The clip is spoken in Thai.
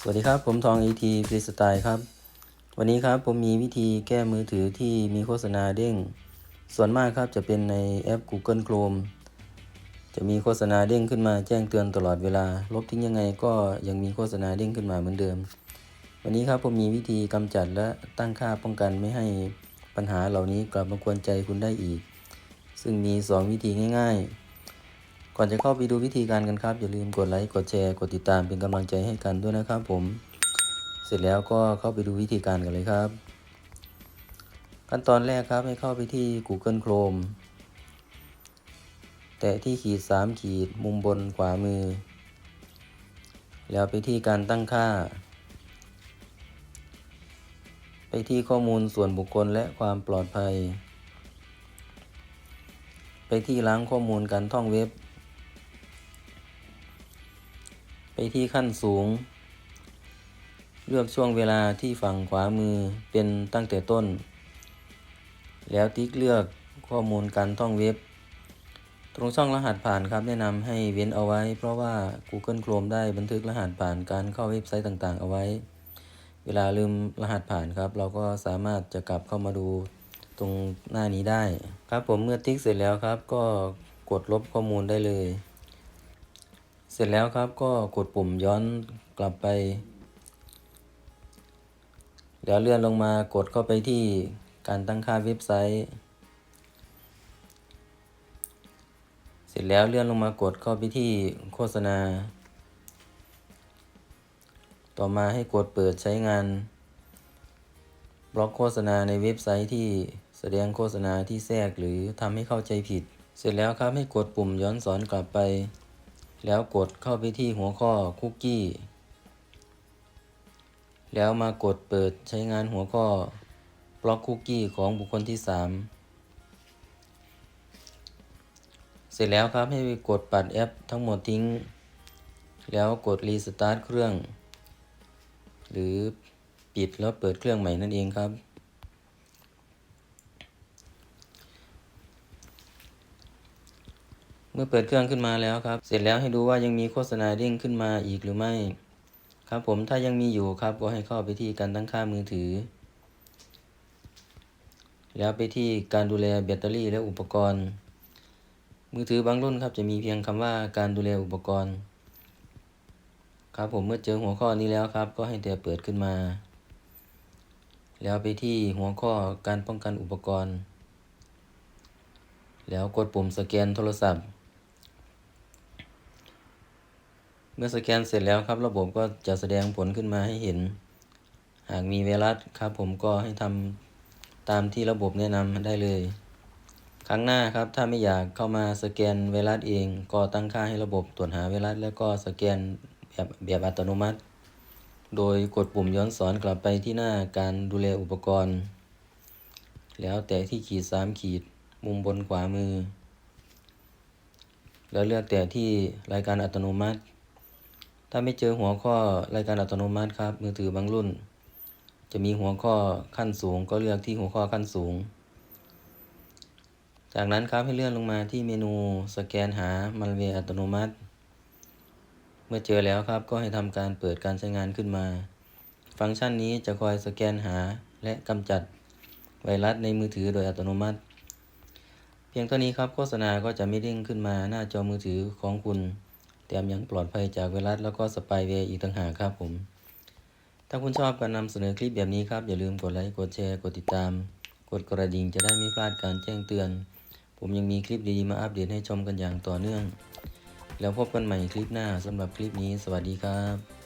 สวัสดีครับ ผมทอง ET ฟรีสไตล์ครับ วันนี้ครับผมมีวิธีแก้มือถือที่มีโฆษณาเด้ง ส่วนมากครับจะเป็นในแอป Google Chrome จะมีโฆษณาเด้งขึ้นมาแจ้งเตือนตลอดเวลา ลบทิ้งยังไงก็ยังมีโฆษณาเด้งขึ้นมาเหมือนเดิม วันนี้ครับผมมีวิธีกำจัดและตั้งค่าป้องกันไม่ให้ปัญหาเหล่านี้กลับมากวนใจคุณได้อีก ซึ่งมี 2 วิธีง่าย ๆ ก่อนจะเข้าไปดูวิธีการกันครับ อย่าลืมกดไลค์กดแชร์กดติดตามเป็นกำลังใจให้กันด้วยนะครับผม เสร็จแล้วก็เข้าไปดูวิธีการกันเลยครับ ขั้นตอนแรกครับให้เข้าไปที่ Google Chrome แตะที่ขีด 3 ขีดมุมบนขวามือ แล้วไปที่การตั้งค่า ไปที่ข้อมูลส่วนบุคคลและความปลอดภัย ไปที่ล้างข้อมูลการท่องเว็บ ไปที่ขั้นสูง เลือกช่วงเวลาที่ฝั่งขวามือเป็นตั้งแต่ต้น แล้วติ๊กเลือกข้อมูลการท่องเว็บ ตรงช่องรหัสผ่านครับแนะนำให้เว้นเอาไว้ เพราะว่า Google Chrome ได้บันทึกรหัสผ่านการเข้าเว็บไซต์ต่างๆ เอาไว้ เวลาลืมรหัสผ่านครับ เราก็สามารถจะกลับเข้ามาดูตรงหน้านี้ได้ ครับผมเมื่อติ๊กเสร็จแล้วครับ ก็กดลบข้อมูลได้เลย เสร็จแล้วครับก็กดปุ่มย้อนกลับไปแล้วเลื่อนลงมากดเข้าไปที่การตั้งค่าเว็บไซต์ เสร็จแล้วเลื่อนลงมากดเข้าไปที่โฆษณา ต่อมาให้กดเปิดใช้งาน บล็อกโฆษณาในเว็บไซต์ที่แสดงโฆษณาที่แทรกหรือทำให้เข้าใจผิด เสร็จแล้วครับให้กดปุ่มย้อนสอนกลับไป แล้วกดเข้าไปที่หัวข้อคุกกี้ แล้วมากดเปิดใช้งานหัวข้อบล็อกคุกกี้ของบุคคลที่ 3 เสร็จแล้วครับให้กดปัดแอปทั้งหมดทิ้ง แล้วกดรีสตาร์ทเครื่อง หรือปิดแล้วเปิดเครื่องใหม่นั่นเองครับ มื่อเปิดเครื่องขึ้นมาแล้วครับ เสร็จแล้วให้ดูว่ายังมีโฆษณาเด้งขึ้นมาอีกหรือไม่ ครับผมถ้ายังมีอยู่ครับก็ให้เข้าไปที่การตั้งค่ามือถือ แล้วไปที่การดูแลแบตเตอรี่และอุปกรณ์ มือถือบางรุ่นครับจะมีเพียงคำว่าการดูแลอุปกรณ์ ครับผมเมื่อเจอหัวข้อนี้แล้วครับ ก็ให้แต่เปิดขึ้นมา แล้วไปที่หัวข้อการป้องกันอุปกรณ์ แล้วกดปุ่มสแกนโทรศัพท์ เมื่อสแกนเสร็จแล้วครับ ระบบก็จะแสดงผลขึ้นมาให้เห็น หากมีไวรัสครับ ผมก็ให้ทำตามที่ระบบแนะนำได้เลย ครั้งหน้าครับ ถ้าไม่อยากเข้ามาสแกนไวรัสเอง ก็ตั้งค่าให้ระบบตรวจหาไวรัส แล้วก็สแกนแบบแบบอัตโนมัติ โดยกดปุ่มย้อนสอนกลับไปที่หน้าการดูแลอุปกรณ์ แล้วแตะที่ขีด 3 ขีดมุมบนขวามือ แล้วเลือกแตะที่รายการอัตโนมัติ ถ้าไม่เจอหัวข้อรายการอัตโนมัติครับ มือถือบางรุ่น จะมีหัวข้อขั้นสูง ก็เลือกที่หัวข้อขั้นสูง จากนั้นครับให้เลื่อนลงมาที่เมนูสแกนหามัลเวย์อัตโนมัติ เมื่อเจอแล้วครับก็ให้ทำการเปิดการใช้งานขึ้นมา ฟังก์ชันนี้จะคอยสแกนหาและกำจัดไวรัสในมือถือโดยอัตโนมัติ เพียงเท่านี้ครับโฆษณาก็จะไม่เด้งขึ้นมาหน้าจอมือถือของคุณ แถมยังปลอดภัยจากไวรัสแล้วก็สปายแวร์อีกต่างหากครับผม ถ้าคุณชอบการนำเสนอคลิปแบบนี้ครับ อย่าลืมกดไลค์ กดแชร์ กดติดตาม กดกระดิ่งจะได้ไม่พลาดการแจ้งเตือน ผมยังมีคลิปดีๆมาอัปเดตให้ชมกันอย่างต่อเนื่อง แล้วพบกันใหม่คลิปหน้าสำหรับคลิปนี้ สวัสดีครับ